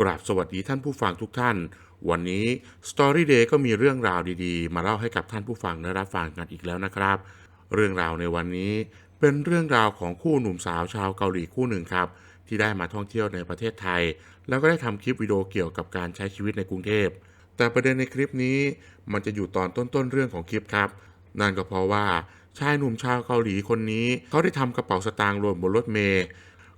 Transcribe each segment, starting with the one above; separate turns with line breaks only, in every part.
กราบสวัสดีท่านผู้ฟังทุกท่าน วันนี้ Story Day ก็มีเรื่องราวดีๆ มาเล่าให้กับท่านผู้ฟังได้รับฟังกันอีกแล้วนะครับ เรื่องราวในวันนี้เป็นเรื่องราวของคู่หนุ่มสาวชาวเกาหลีคู่หนึ่งครับ ที่ได้มาท่องเที่ยวในประเทศไทย แล้วก็ได้ทำคลิปวิดีโอเกี่ยวกับการใช้ชีวิตในกรุงเทพ แต่ประเด็นในคลิปนี้มันจะอยู่ตอนต้นๆเรื่องของคลิปครับ นั่นก็เพราะว่าชายหนุ่มชาวเกาหลีคนนี้เขาได้ทำกระเป๋าสตางค์หล่นบนรถเมล์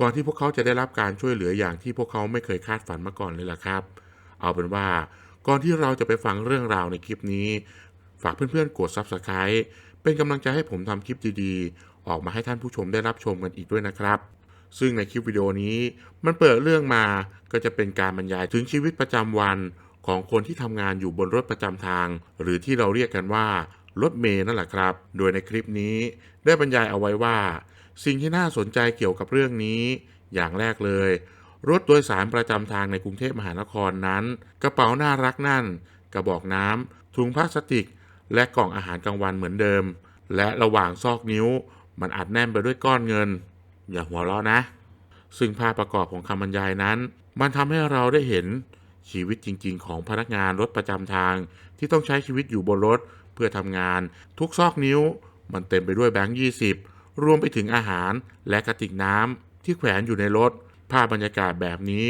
ก่อนที่พวกเขาจะได้รับการช่วยเหลืออย่างที่พวกเขาไม่เคยคาดฝันมาก่อนเลยล่ะครับ เอาเป็นว่าก่อนที่เราจะไปฟังเรื่องราวในคลิปนี้ ฝากเพื่อนๆกด Subscribe เป็นกำลังใจให้ผมทำคลิปดีๆ ออกมาให้ท่านผู้ชมได้รับชมกันอีกด้วยนะครับ ซึ่งในคลิปวิดีโอนี้มันเปิดเรื่องมาก็จะเป็นการบรรยายถึงชีวิตประจำวันของคนที่ทำงานอยู่บนรถประจำทาง หรือที่เราเรียกกันว่ารถเมล์นั่นแหละครับ โดยในคลิปนี้ได้บรรยายเอาไว้ว่า สิ่งที่น่าสนใจเกี่ยวกับเรื่องนี้อย่างแรกเลย รถโดยสารประจำทางในกรุงเทพมหานครนั้น กระเป๋าน่ารักนั่น กระบอกน้ำถุงพลาสติก และกล่องอาหารกลางวันเหมือนเดิม และระหว่างซอกนิ้ว มันอัดแน่นไปด้วยก้อนเงิน อย่าหัวเราะนะ ซึ่งภาพประกอบของคำบรรยายนั้น มันทำให้เราได้เห็นชีวิตจริง ๆ ของพนักงานรถประจำทาง ที่ต้องใช้ชีวิตอยู่บนรถเพื่อทำงาน ทุกซอกนิ้ว มันเต็มไปด้วยแบงค์ยี่สิบ รวมไปถึงอาหารและกระติกน้ำที่แขวนอยู่ในรถ ภาพบรรยากาศแบบนี้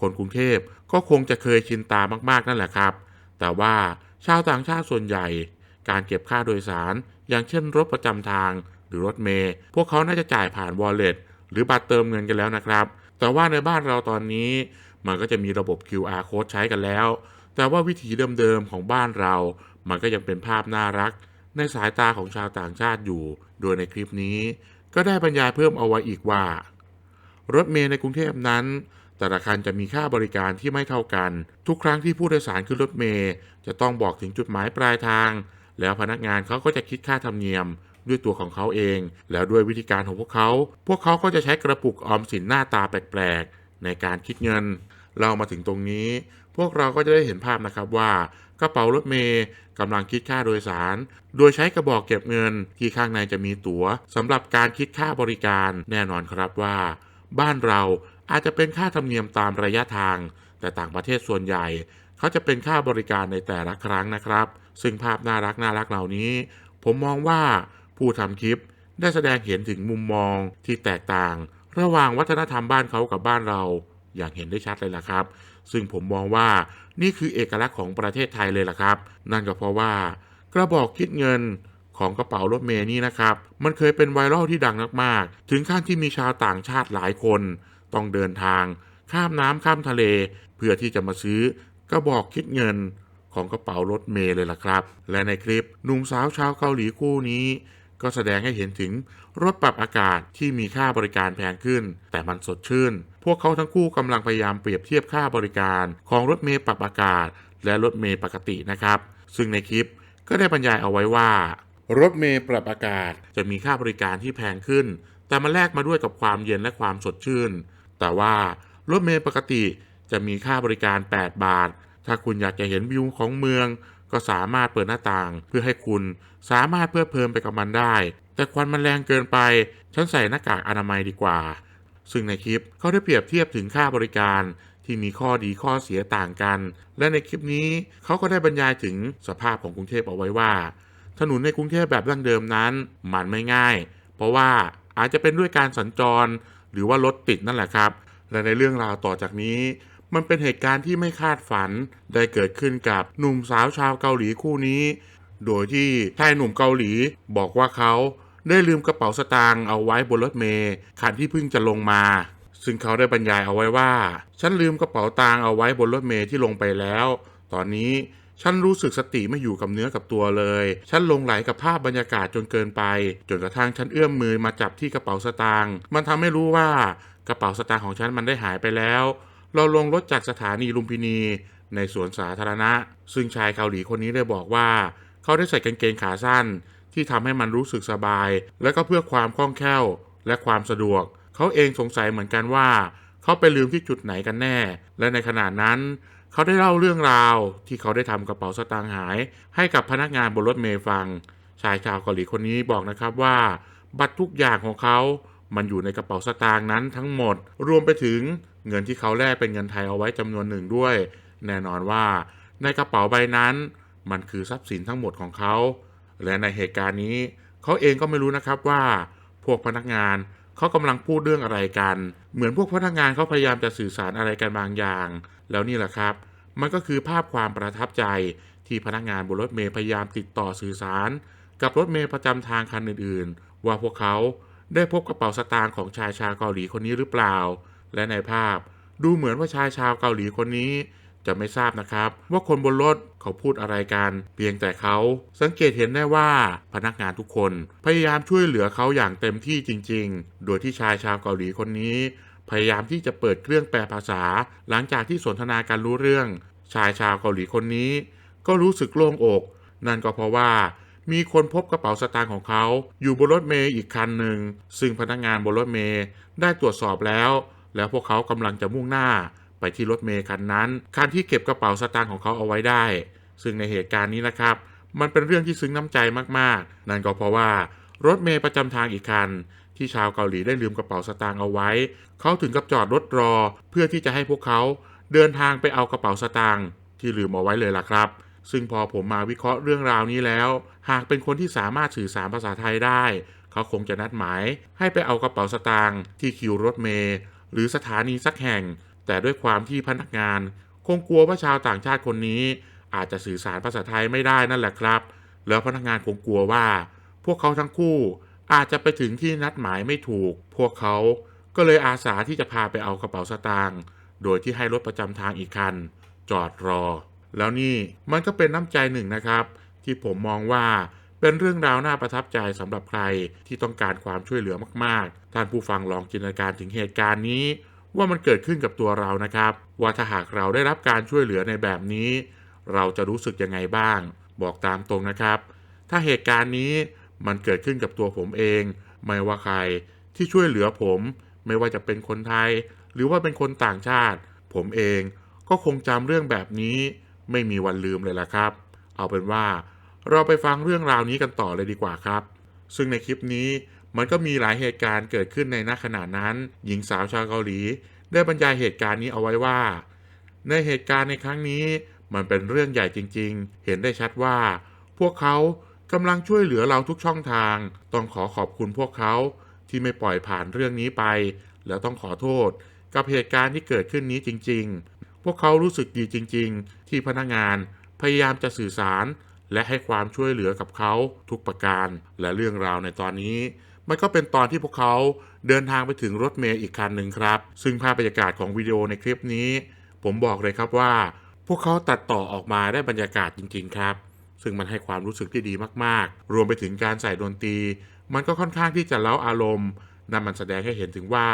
คนกรุงเทพก็คงจะเคยชินตามากๆนั่นแหละครับ แต่ว่าชาวต่างชาติส่วนใหญ่ การเก็บค่าโดยสาร อย่างเช่นรถประจำทาง หรือรถเมล์พวกเขาน่าจะจ่ายผ่าน wallet หรือบัตรเติมเงินกันแล้วนะครับ แต่ว่าในบ้านเราตอนนี้ มันก็จะมีระบบ QR code ใช้กันแล้ว แต่ว่าวิถีเดิมๆของบ้านเรา มันก็ยังเป็นภาพน่ารัก ในสายตาของชาวต่างชาติอยู่ โดยในคลิปนี้ก็ได้บรรยายเพิ่มเอาไว้อีกว่า รถเมล์ในกรุงเทพนั้น แต่ละคันจะมีค่าบริการที่ไม่เท่ากัน ทุกครั้งที่ผู้โดยสารขึ้นรถเมล์จะต้องบอกถึงจุดหมายปลายทาง แล้วพนักงานเขาก็จะคิดค่าธรรมเนียมด้วยตัวของเขาเอง แล้วด้วยวิธีการของพวกเขา พวกเขาก็จะใช้กระปุกออมสินหน้าตาแปลกๆ ในการคิดเงิน เรามาถึงตรงนี้ พวกเราก็จะได้เห็นภาพนะครับว่ากระเป๋ารถเมย์กำลังคิดค่าโดยสาร โดยใช้กระบอกเก็บเงินที่ข้างในจะมีตั๋วสำหรับการคิดค่าบริการแน่นอนครับว่า บ้านเราอาจจะเป็นค่าธรรมเนียมตามระยะทาง แต่ต่างประเทศส่วนใหญ่ เขาจะเป็นค่าบริการในแต่ละครั้งนะครับ ซึ่งภาพน่ารักน่ารักเหล่านี้ ผมมองว่าผู้ทำคลิปได้แสดงเห็นถึงมุมมองที่แตกต่าง ระหว่างวัฒนธรรมบ้านเขากับบ้านเรา อย่างเห็นได้ชัดเลยล่ะครับ ซึ่งผมมองว่านี่คือเอกลักษณ์ของประเทศไทยเลยล่ะครับ นั่นก็เพราะว่ากระบอกคิดเงินของกระเป๋ารถเมย์นี่นะครับ มันเคยเป็นไวรัลที่ดังมากๆ ถึงขั้นที่มีชาวต่างชาติหลายคน ต้องเดินทาง ข้ามน้ำข้ามทะเล เพื่อที่จะมาซื้อกระบอกคิดเงินของกระเป๋ารถเมย์เลยล่ะครับ และในคลิปหนุ่มสาวชาวเกาหลีคู่นี้ ก็แสดงให้เห็นถึง รถปรับอากาศที่มีค่าบริการแพงขึ้น แต่มันสดชื่น พวกเขาทั้งคู่กำลังพยายามเปรียบเทียบค่าบริการของรถเมล์ปรับอากาศ และรถเมล์ปกตินะครับ ซึ่งในคลิปก็ได้บรรยายเอาไว้ว่า รถเมล์ปรับอากาศจะมีค่าบริการที่แพงขึ้น แต่มันแลกมาด้วยกับความเย็นและความสดชื่น แต่ว่ารถเมล์ปกติจะมีค่าบริการ 8 บาท ถ้าคุณอยากจะเห็นวิวของเมือง ก็สามารถเปิดหน้าต่างเพื่อให้คุณสามารถเพลิดเพลินไปกับมันได้ แต่ควันมันแรงเกินไป ฉันใส่หน้ากากอนามัยดีกว่า ซึ่งในคลิปเขาได้เปรียบเทียบถึงค่าบริการที่มีข้อดีข้อเสียต่างกัน และในคลิปนี้เขาก็ได้บรรยายถึงสภาพของกรุงเทพเอาไว้ว่า ถนนในกรุงเทพแบบดั้งเดิมนั้น มันไม่ง่าย เพราะว่าอาจจะเป็นด้วยการสัญจร หรือว่ารถติดนั่นแหละครับ และในเรื่องราวต่อจากนี้ มันเป็นเหตุการณ์ที่ไม่คาดฝันได้เกิดขึ้นกับหนุ่มสาวชาวเกาหลีคู่นี้ โดยที่ชายหนุ่มเกาหลีบอกว่าเขาได้ลืมกระเป๋าสตางค์เอาไว้บนรถเมล์คันที่เพิ่งจะลงมา ซึ่งเขาได้บรรยายเอาไว้ว่า ฉันลืมกระเป๋าตังค์เอาไว้บนรถเมล์ที่ลงไปแล้ว ตอนนี้ฉันรู้สึกสติไม่อยู่กับเนื้อกับตัวเลย ฉันหลงไหลกับภาพบรรยากาศจนเกินไป จนกระทั่งฉันเอื้อมมือมาจับที่กระเป๋าสตางค์ มันทำให้รู้ว่ากระเป๋าสตางค์ของฉันมันได้หายไปแล้ว เราลงรถจากสถานีลุมพินี ในสวนสาธารณะ ซึ่งชายเกาหลีคนนี้ได้บอกว่า เขาได้ใส่กางเกงขาสั้น ที่ทำให้มันรู้สึกสบาย และก็เพื่อความคล่องแคล่วและความสะดวก เขาเองสงสัยเหมือนกันว่า เขาไปลืมที่จุดไหนกันแน่ และในขณะนั้น เขาได้เล่าเรื่องราว ที่เขาได้ทำกระเป๋าสตางค์หาย ให้กับพนักงานบนรถเมล์ฟัง ชายชาวเกาหลีคนนี้บอกนะครับว่า บัตรทุกอย่างของเขา มันอยู่ในกระเป๋าสตางค์นั้นทั้งหมด รวมไปถึง เงินที่เขาแลกเป็นเงินไทยเอาไว้จำนวนหนึ่งด้วย แน่นอนว่าในกระเป๋าใบนั้น มันคือทรัพย์สินทั้งหมดของเขา และในเหตุการณ์นี้ เขาเองก็ไม่รู้นะครับว่า พวกพนักงานเขากำลังพูดเรื่องอะไรกัน เหมือนพวกพนักงานเขาพยายามจะสื่อสารอะไรกันบางอย่าง แล้วนี่แหละครับ มันก็คือภาพความประทับใจที่พนักงานบนรถเมล์พยายามติดต่อสื่อสาร กับรถเมล์ประจำทางคันอื่นๆ ว่าพวกเขาได้พบกระเป๋าสตางค์ของชายชาวเกาหลีคนนี้หรือเปล่า และในภาพดูเหมือนว่าชายชาวเกาหลีคนนี้ จะไม่ทราบนะครับ ว่าคนบนรถเขาพูดอะไรกัน เพียงแต่เขาสังเกตเห็นได้ว่าพนักงานทุกคนพยายามช่วยเหลือเขาอย่างเต็มที่จริง ๆ โดยที่ชายชาวเกาหลีคนนี้ พยายามที่จะเปิดเครื่องแปลภาษา หลังจากที่สนทนากันรู้เรื่อง ชายชาวเกาหลีคนนี้ ก็รู้สึกโล่งอก นั่นก็เพราะว่ามีคนพบกระเป๋าสตางค์ของเขา อยู่บนรถเมย์อีกคันหนึ่ง ซึ่งพนักงานบนรถเมย์ได้ตรวจสอบแล้ว แล้วพวกเขากำลังจะมุ่งหน้าไปที่รถเมย์คันนั้น คันที่เก็บกระเป๋าสตางค์ของเขาเอาไว้ได้ ซึ่งในเหตุการณ์นี้นะครับ มันเป็นเรื่องที่ซึ้งน้ำใจมากๆ นั่นก็เพราะว่ารถเมย์ประจำทางอีกคัน ที่ชาวเกาหลีได้ลืมกระเป๋าสตางค์เอาไว้ เขาถึงกับจอดรถรอ เพื่อที่จะให้พวกเขาเดินทางไปเอากระเป๋าสตางค์ที่ลืมเอาไว้เลยล่ะครับ ซึ่งพอผมมาวิเคราะห์เรื่องราวนี้แล้ว หากเป็นคนที่สามารถสื่อสารภาษาไทยได้ เขาคงจะนัดหมาย ให้ไปเอากระเป๋าสตางค์ที่คิวรถเมล์ หรือสถานีสักแห่ง แต่ด้วยความที่พนักงาน คงกลัวว่าชาวต่างชาติคนนี้ อาจจะสื่อสารภาษาไทยไม่ได้นั่นแหละครับ แล้วพนักงานคงกลัวว่า พวกเขาทั้งคู่อาจจะไปถึงที่นัดหมายไม่ถูก พวกเขาก็เลยอาสาที่จะพาไปเอากระเป๋าสตางค์โดยที่ให้รถประจำทางอีกคัน จอดรอ แล้วนี่มันก็เป็นน้ำใจหนึ่งนะครับ ที่ผมมองว่า เป็นเรื่องราวน่าประทับใจสำหรับใครที่ต้องการความช่วยเหลือมากๆ ท่านผู้ฟังลองจินตนาการถึงเหตุการณ์นี้ ว่ามันเกิดขึ้นกับตัวเรานะครับ ว่าถ้าหากเราได้รับการช่วยเหลือในแบบนี้ เราจะรู้สึกยังไงบ้าง บอกตามตรงนะครับ ถ้าเหตุการณ์นี้มันเกิดขึ้นกับตัวผมเอง ไม่ว่าใครที่ช่วยเหลือผม ไม่ว่าจะเป็นคนไทย หรือว่าเป็นคนต่างชาติ ผมเองก็คงจำเรื่องแบบนี้ ไม่มีวันลืมเลยล่ะครับ เอาเป็นว่า เราไปฟังเรื่องราวนี้กันต่อเลยดีกว่าครับ ซึ่งในคลิปนี้มันก็มีหลายเหตุการณ์เกิดขึ้นในณขณะนั้น หญิงสาวชาวเกาหลี ได้บรรยายเหตุการณ์นี้เอาไว้ว่า ในเหตุการณ์ในครั้งนี้ มันเป็นเรื่องใหญ่จริง ๆ เห็นได้ชัดว่า พวกเขากำลังช่วยเหลือเราทุกช่องทาง ต้องขอขอบคุณพวกเขาที่ไม่ปล่อยผ่านเรื่องนี้ไป แล้วต้องขอโทษ กับเหตุการณ์ที่เกิดขึ้นนี้จริง ๆ พวกเขารู้สึกดีจริง ๆ ที่พนักงานพยายามจะสื่อสาร และให้ความช่วยเหลือกับเขาทุกประการ และเรื่องราวในตอนนี้ มันก็เป็นตอนที่พวกเขาเดินทางไปถึงรถเมล์อีกคันหนึ่งครับ ซึ่งภาพบรรยากาศของวิดีโอในคลิปนี้ ผมบอกเลยครับว่า พวกเขาตัดต่อออกมาได้บรรยากาศจริง ๆ ครับ ซึ่งมันให้ความรู้สึกที่ดีมากๆ รวมไปถึงการใส่ดนตรี มันก็ค่อนข้างที่จะเล้าอารมณ์นั่นมันแสดงให้เห็นถึงว่า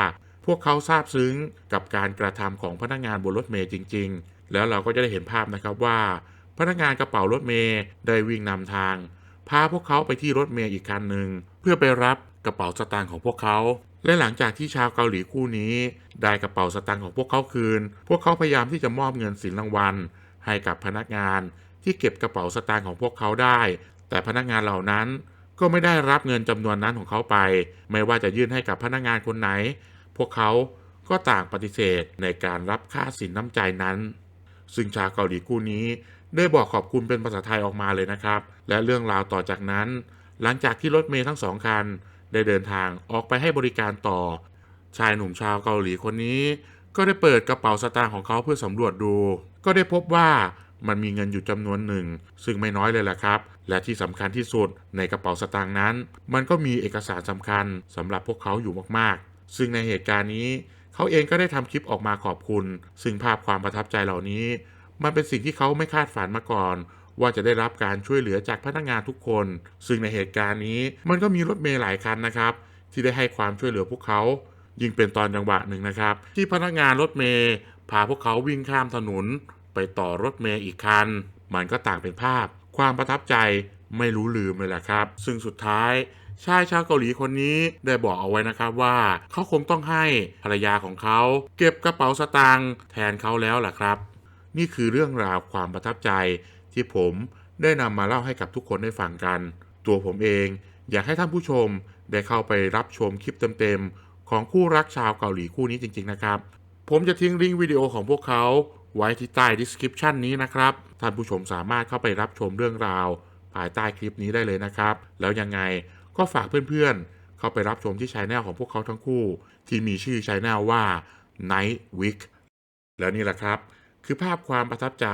พวกเขาซาบซึ้งกับการกระทำของพนักงานบนรถเมล์จริง ๆ แล้วเราก็จะได้เห็นภาพนะครับว่า พนักงานกระเป๋ารถเมล์ได้วิ่งนำทาง พาพวกเขาไปที่รถเมล์อีกคันหนึ่งเพื่อไปรับกระเป๋าสตางค์ของพวกเขา และหลังจากที่ชาวเกาหลีคู่นี้ ได้กระเป๋าสตางค์ของพวกเขาคืน พวกเขาพยายามที่จะมอบเงินสินรางวัล ให้กับพนักงานที่เก็บกระเป๋าสตางค์ของพวกเขาได้ แต่พนักงานเหล่านั้นก็ไม่ได้รับเงินจำนวนนั้นของเขาไป ไม่ว่าจะยื่นให้กับพนักงานคนไหน พวกเขาก็ต่างปฏิเสธในการรับค่าสินน้ำใจนั้น ซึ่งชาวเกาหลีคู่นี้ ได้บอกขอบคุณเป็นภาษาไทยออกมาเลยนะครับ และเรื่องราวต่อจากนั้น หลังจากที่รถเมล์ทั้งสองคัน ได้เดินทางออกไปให้บริการต่อ ชายหนุ่มชาวเกาหลีคนนี้ ก็ได้เปิดกระเป๋าสตางค์ของเขาเพื่อสำรวจดู ก็ได้พบว่ามันมีเงินอยู่จำนวนหนึ่ง ซึ่งไม่น้อยเลยแหละครับ และที่สำคัญที่สุดในกระเป๋าสตางค์นั้น มันก็มีเอกสารสำคัญสำหรับพวกเขาอยู่มากๆ ซึ่งในเหตุการณ์นี้ เขาเองก็ได้ทำคลิปออกมาขอบคุณ ซึ่งภาพความประทับใจเหล่านี้ มันเป็นสิ่งที่เขาไม่คาดฝันมาก่อน ว่าจะได้รับการช่วยเหลือจากพนักงานทุกคน ซึ่งในเหตุการณ์นี้มันก็มีรถเมล์หลายคันนะครับ ที่ได้ให้ความช่วยเหลือพวกเขายิ่งเป็นตอนจังหวะหนึ่งนะครับ ที่พนักงานรถเมล์พาพวกเขาวิ่งข้ามถนน ไปต่อรถเมล์อีกคัน มันก็ต่างเป็นภาพ ความประทับใจไม่รู้ลืมเลยแหละครับ ซึ่งสุดท้ายชายชาวเกาหลีคนนี้ได้บอกเอาไว้นะครับว่าเขาคงต้องให้ภรรยาของเขา เก็บกระเป๋าสตางค์แทนเขาแล้วล่ะครับ นี่คือเรื่องราวความประทับใจที่ผมได้นำมาเล่าให้กับทุกคนได้ฟังกัน ตัวผมเองอยากให้ท่านผู้ชมได้เข้าไปรับชมคลิปเต็มๆ ของคู่รักชาวเกาหลีคู่นี้จริง ๆ นะครับ ผมจะทิ้งลิงก์วิดีโอของพวกเขาไว้ที่ใต้ description นี้นะครับ ท่านผู้ชมสามารถเข้าไปรับชมเรื่องราว ภายใต้คลิปนี้ได้เลยนะครับ แล้วยังไงก็ฝากเพื่อนๆ เข้าไปรับชมที่ช anel ของพวกเขาทั้งคู่ ที่มีชื่อช anel ว่า Night Week แล้วนี่แหละครับ คือภาพความประทับใจ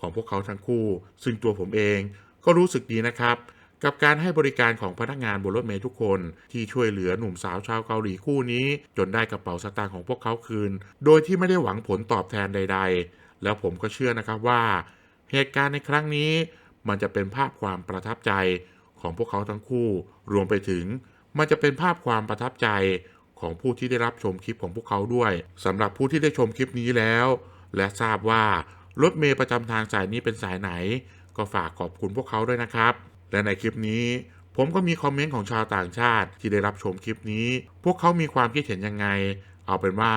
ของพวกเขาทั้งคู่ ซึ่งตัวผมเองก็รู้สึกดีนะครับ กับการให้บริการของพนักงานบนรถเมล์ทุกคนที่ช่วยเหลือหนุ่มสาวชาวเกาหลีคู่นี้ จนได้กระเป๋าสตางค์ของพวกเขาคืน โดยที่ไม่ได้หวังผลตอบแทนใด ๆ แล้วผมก็เชื่อนะครับว่า เหตุการณ์ในครั้งนี้ มันจะเป็นภาพความประทับใจของพวกเขาทั้งคู่ รวมไปถึง มันจะเป็นภาพความประทับใจของผู้ที่ได้รับชมคลิปของพวกเขาด้วยสำหรับผู้ที่ได้ชมคลิปนี้แล้ว และทราบว่ารถเมย์ประจำทางสายนี้เป็นสายไหน ก็ฝากขอบคุณพวกเขาด้วยนะครับ และในคลิปนี้ ผมก็มีคอมเมนต์ของชาวต่างชาติที่ได้รับชมคลิปนี้ พวกเขามีความคิดเห็นยังไง เอาเป็นว่า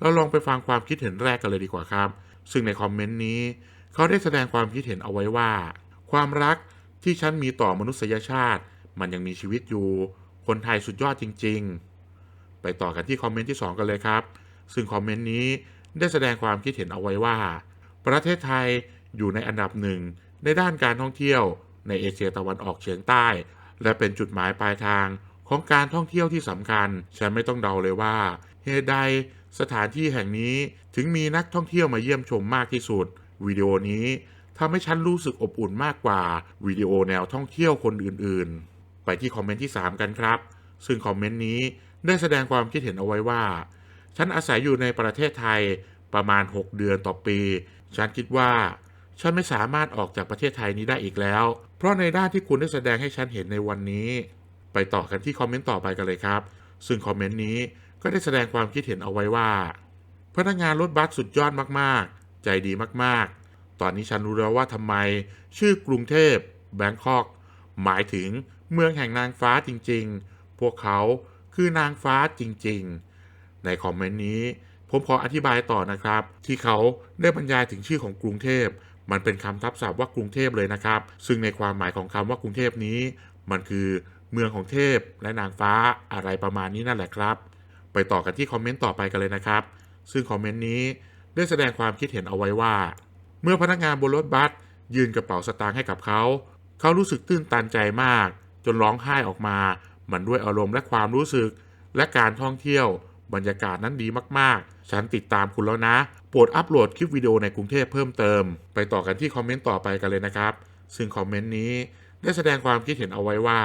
เราลองไปฟังความคิดเห็นแรกกันเลยดีกว่าครับ ซึ่งในคอมเมนต์นี้ เขาได้แสดงความคิดเห็นเอาไว้ว่า ความรักที่ฉันมีต่อมนุษยชาติ มันยังมีชีวิตอยู่ คนไทยสุดยอดจริง ๆ ไปต่อกันที่คอมเมนต์ที่ 2 กันเลยครับ ซึ่งคอมเมนต์นี้ ได้แสดงความคิดเห็นเอาไว้ว่า ประเทศไทยอยู่ในอันดับหนึ่งในด้านการท่องเที่ยวในเอเชียตะวันออกเฉียงใต้ และเป็นจุดหมายปลายทางของการท่องเที่ยวที่สำคัญ ฉันไม่ต้องเดาเลยว่าเหตุใดสถานที่แห่งนี้ถึงมีนักท่องเที่ยวมาเยี่ยมชมมากที่สุด วิดีโอนี้ทำให้ฉันรู้สึกอบอุ่นมากกว่าวิดีโอแนวท่องเที่ยวคนอื่นๆ ไปที่คอมเมนต์ที่ 3 กันครับ ซึ่งคอมเมนต์นี้ได้แสดงความคิดเห็นเอาไว้ว่า ฉันอาศัยอยู่ในประเทศไทยประมาณ 6 เดือนต่อปี ฉันคิดว่า ฉันไม่สามารถออกจากประเทศไทยนี้ได้อีกแล้ว เพราะในด้านที่คุณได้แสดงให้ฉันเห็นในวันนี้ ไปต่อกันที่คอมเมนต์ต่อไปกันเลยครับ ซึ่งคอมเมนต์นี้ก็ได้แสดงความคิดเห็นเอาไว้ว่า พนักงานรถบัสสุดยอดมากๆ ใจดีมากๆ ตอนนี้ฉันรู้แล้วว่าทำไม ชื่อกรุงเทพแบงคอก หมายถึงเมืองแห่งนางฟ้าจริงๆ พวกเขาคือนางฟ้าจริงๆ ในคอมเมนต์นี้ ผมขออธิบายต่อนะครับ ที่เขาได้บรรยายถึงชื่อของกรุงเทพ มันเป็นคำทับศัพท์ว่ากรุงเทพเลยนะครับ ซึ่งในความหมายของคำว่ากรุงเทพนี้ มันคือเมืองของเทพและนางฟ้าอะไรประมาณนี้นั่นแหละครับ ไปต่อกันที่คอมเมนต์ต่อไปกันเลยนะครับ ซึ่งคอมเมนต์นี้ได้แสดงความคิดเห็นเอาไว้ว่า เมื่อพนักงานบนรถบัสยืนกระเป๋าสตางค์ให้กับเขา เขารู้สึกตื้นตันใจมาก จนร้องไห้ออกมา มันด้วยอารมณ์และความรู้สึกและการท่องเที่ยว บรรยากาศนั้นดีมากๆ ฉันติดตามคุณแล้วนะ โปรดอัปโหลดคลิปวิดีโอในกรุงเทพเพิ่มเติม ไปต่อกันที่คอมเมนต์ต่อไปกันเลยนะครับ ซึ่งคอมเมนต์นี้ได้แสดงความคิดเห็นเอาไว้ว่า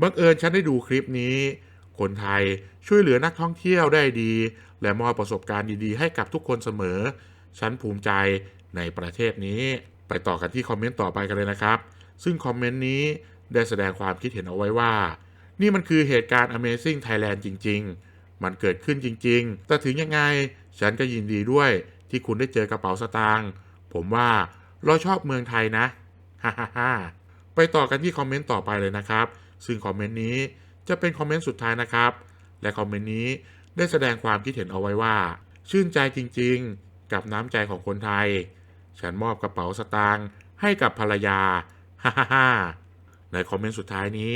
บังเอิญฉันได้ดูคลิปนี้ คนไทยช่วยเหลือนักท่องเที่ยวได้ดี และมอบประสบการณ์ดีๆ ให้กับทุกคนเสมอ ฉันภูมิใจในประเทศนี้ ไปต่อกันที่คอมเมนต์ต่อไปกันเลยนะครับ ซึ่งคอมเมนต์นี้ได้แสดงความคิดเห็นเอาไว้ว่า นี่มันคือเหตุการณ์ Amazing Thailand จริง ๆ มันเกิดขึ้นจริง ๆ แต่ถึงยังไง ฉันก็ยินดีด้วยที่คุณได้เจอกระเป๋าสตางค์ผมว่าเราชอบเมืองไทยนะฮ่าฮ่าฮไปต่อกันที่คอมเมนต์ต่อไปเลยนะครับ ซึ่งคอมเมนต์นี้จะเป็นคอมเมนต์สุดท้ายนะครับ และคอมเมนต์นี้ได้แสดงความคิดเห็นเอาไว้ว่า ชื่นใจจริงๆ กับน้ำใจของคนไทย ฉันมอบกระเป๋าสตางค์ให้กับภรรยาฮ่าฮ่าฮ่าในคอมเมนต์สุดท้ายนี้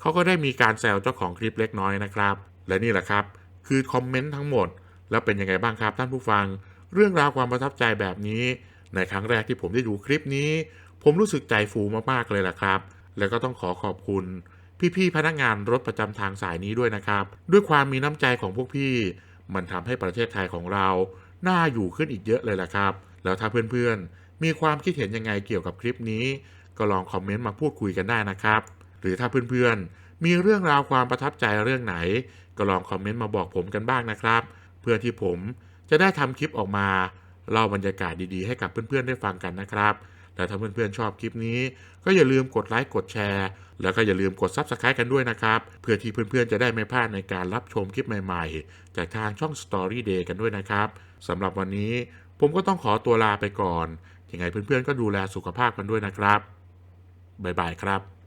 เขาก็ได้มีการแซวเจ้าของคลิปเล็กน้อยนะครับ และนี่แหละครับ คือคอมเมนต์ทั้งหมด แล้วเป็นยังไงบ้างครับท่านผู้ฟัง เรื่องราวความประทับใจแบบนี้ ในครั้งแรกที่ผมได้ดูคลิปนี้ ผมรู้สึกใจฟูมากๆเลยล่ะครับ แล้วก็ต้องขอขอบคุณ พี่ๆพนักงานรถประจำทางสายนี้ด้วยนะครับ ด้วยความมีน้ำใจของพวกพี่ มันทำให้ประเทศไทยของเราน่าอยู่ขึ้นอีกเยอะเลยล่ะครับ แล้วถ้าเพื่อนๆ มีความคิดเห็นยังไงเกี่ยวกับคลิปนี้ ก็ลองคอมเมนต์มาพูดคุยกันได้นะครับ หรือถ้าเพื่อนๆ มีเรื่องราวความประทับใจเรื่องไหน ก็ลองคอมเมนต์มาบอกผมกันบ้างนะครับ เพื่อที่ผมจะได้ทำคลิปออกมาเล่าบรรยากาศดีๆให้กับเพื่อนๆได้ฟังกันนะครับและถ้าเพื่อนๆชอบคลิปนี้ ก็อย่าลืมกดไลค์กดแชร์ แล้วก็อย่าลืมกด Subscribe กันด้วยนะครับ เพื่อที่เพื่อนๆจะได้ไม่พลาดในการรับชมคลิปใหม่ๆ จากทางช่อง Story Day กันด้วยนะครับสำหรับวันนี้ผมก็ต้องขอตัวลาไปก่อนยังไงเพื่อนๆก็ดูแลสุขภาพกันด้วยนะครับบ๊ายบายครับ